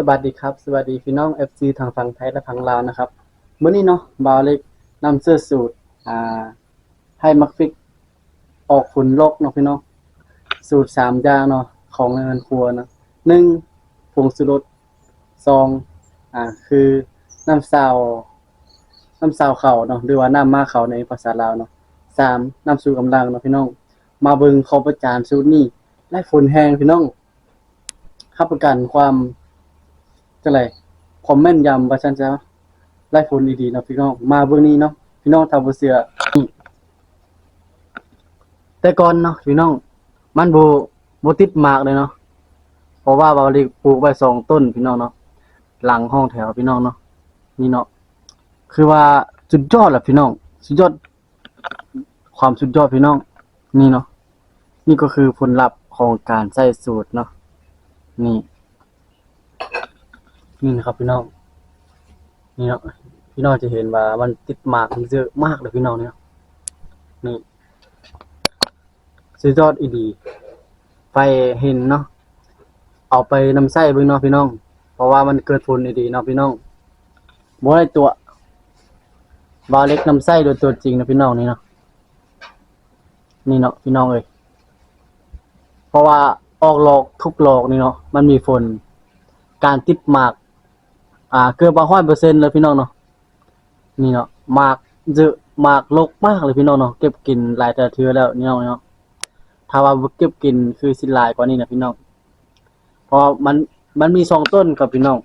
สวัสดีครับ สวัสดีพี่น้อง FC ทางฝั่งไทยและฝั่งลาวนะครับมื้อนี้เนาะบาวเล็กนำเสื้อสูตรอ่าให้มักฟิกออกฝุ่นโลกเนาะพี่น้องสูตรสามอย่างเนาะของในครัวเนาะหนึ่งผงชูรสสองอ่าคือน้ำซาวน้ำซาวเขาเนาะหรือว่าน้ำมาเขาในภาษาลาวเนาะสามน้ำสูตรกำลังเนาะพี่น้อง มาเบิงขาประจานสูตรนี้ไล่ฝนแห้งพี่น้องรับประกันความ จังไรความแม่นยำว่าฉันจะไล่ฝนดีๆเนาะพี่น้องมาเบื้องนี้เนาะพี่น้องทำบ่เสือนี่แต่ก่อนเนาะพี่น้อง มันบ่บ่ติดหมากเลยเนาะเพราะว่าบาลีปลูกไว้สองต้นพี่น้องเนาะหลังห้องแถวพี่น้องเนาะนี่เนาะคือว่าสุดยอดแหละพี่น้อง สุดยอด ความสุดยอดพี่น้อง นี่เนาะนี่ก็คือผลลัพธ์ของการใช้สูตรเนาะนี่ นี่นะครับพี่น้อง นี่เนาะพี่น้องจะเห็นว่ามันติดหมากมันเยอะมากเลยพี่น้องเนี่ยนี่สุดยอดอีดีไปเห็นเนาะเอาไปนำไส้เบิ่งเนาะพี่น้อง เพราะว่ามันเกิดผลอีดีเนาะพี่น้องบ่ได้ตัวบาเล็กนำไส้โดยตัวจริงนะพี่น้องนี่เนาะนี่เนาะพี่น้องเอ้ยเพราะว่าออกหลอกทุกหลอกนี่เนาะมันมีฝนการติดหมาก อ่าเกือบร้อยเปอร์เซ็นต์เลยพี่น้องเนาะนี่เนาะหมากเยอะหมากลกมากเลยพี่น้องเนาะเก็บกินหลายแต่เทือแล้วนี่เนาะเนาะถ้าว่าเก็บกินคือสิหลายกว่านี้นะพี่น้องเพราะมันมันมีสองต้นครับพี่น้อง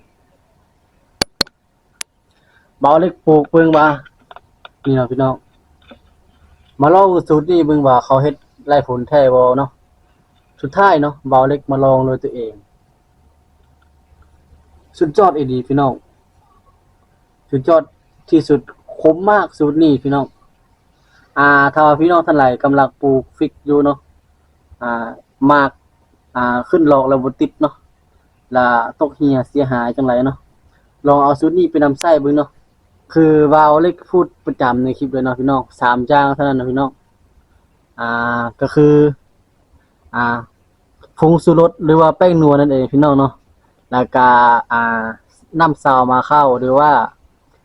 เบาเล็กปลูกเบิ่งว่านี่เนาะพี่น้องมาลองสูตรนี้เบิ่งว่าเขาเฮ็ดไร่ผลแท้บ่เนาะสุดท้ายเนาะเบาเล็กมาลองโดยตัวเอง สุดยอดอีดีพี่น้องสุดยอดที่สุดคมมากสูตรนี้พี่น้อง อ่าถ้าว่าพี่น้องท่านใดกำลังปลูกฟิกอยู่เนาะอ่ามากอ่าขึ้นหลอกแล้วบ่ติดเนาะละตกเหี่ยเสียหายจังไรเนาะลองเอาสูตรนี้ไปนำใช้บิ่งเนาะคือวาวเล็กพูดประจำในคลิปเลยเนาะพี่น้องสามอย่างเท่านั้นนะพี่น้องอ่าก็คือ อ่าผงชูรสหรือว่าแป้งนัวนั่นเองพี่น้องเนาะ แล้วก็อ่าน้ำซาวมาเข้าหรือว่า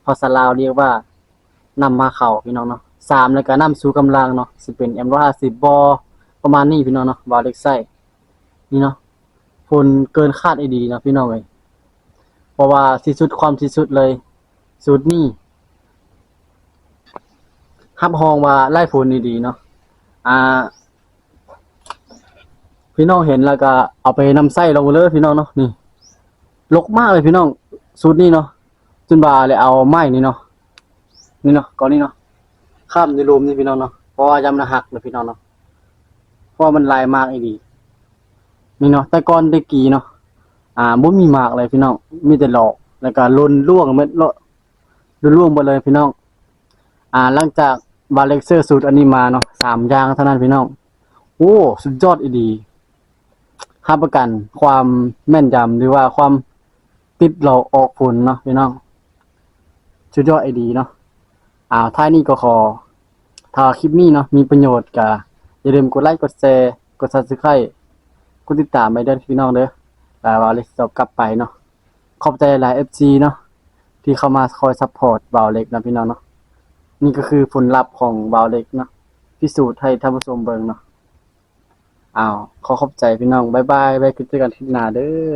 ภาษาลาวเรียกว่าน้ำมาเข้าพี่น้องเนาะสามแล้วก็น้ำสูกำลังเนาะสิเป็น M150 บบอประมาณนี้พี่น้องเนาะบาเล็กไส้นี่เนาะผลเกินคาดไอ้ดีเนาะพี่น้องเอ้ยเพราะว่าที่สุดความที่สุดเลยสุดนี้ฮับฮองว่าไล่ผลดีๆเนาะอ่า พี่น้องเห็นแล้วก็เอาไปนำไส้ลงเลยพี่น้องเนาะนี่ ลกมากเลยพี่น้องสูตรนี้เนาะจนบาเลยเอาไม้นี่เนาะนี่เนาะก้อนนี้เนาะข้ามในรูมนี่พี่น้องเนาะเพราะว่ายำนะหักเลยพี่น้องเนาะเพราะมันลายมากอีดีนี่เนาะแต่ก่อนได้กี่เนาะอ่าบ่มีมากเลยพี่น้องมีแต่หลอกแล้วก็ลนล่วงเม็ดละลนล่วงหมดเลยพี่น้องอ่าหลังจากบาเล็กเซอร์สูตรอันนี้มาเนาะสามอย่างเท่านั้นพี่น้องโอ้สุดยอดอีดีรับประกันความแม่นยำหรือว่าความ ติดเราออกผลเนาะพี่น้องชุดยอดไอดีเนาะอ่าท้ายนี้ก็ขอ ถ้าคลิปนี้เนาะมีประโยชน์ก็อย่าลืมกดไลค์กดแชร์กด Subscribe กดติดตามไปเด้อพี่น้องเด้อแต่ว่าเลยตอบกลับไปเนาะขอบใจหลาย FC เนาะที่เข้ามาคอยซัพพอร์ตบ่าวเล็กนะพี่น้องเนาะนี่ก็คือผลลัพธ์ของบ่าวเล็กเนาะพิสูจน์ให้ท่านผู้ชมเบิ่งเนาะอ้าวขอขอบใจพี่น้องบายบายไว้คุยกันที่หน้าเด้อ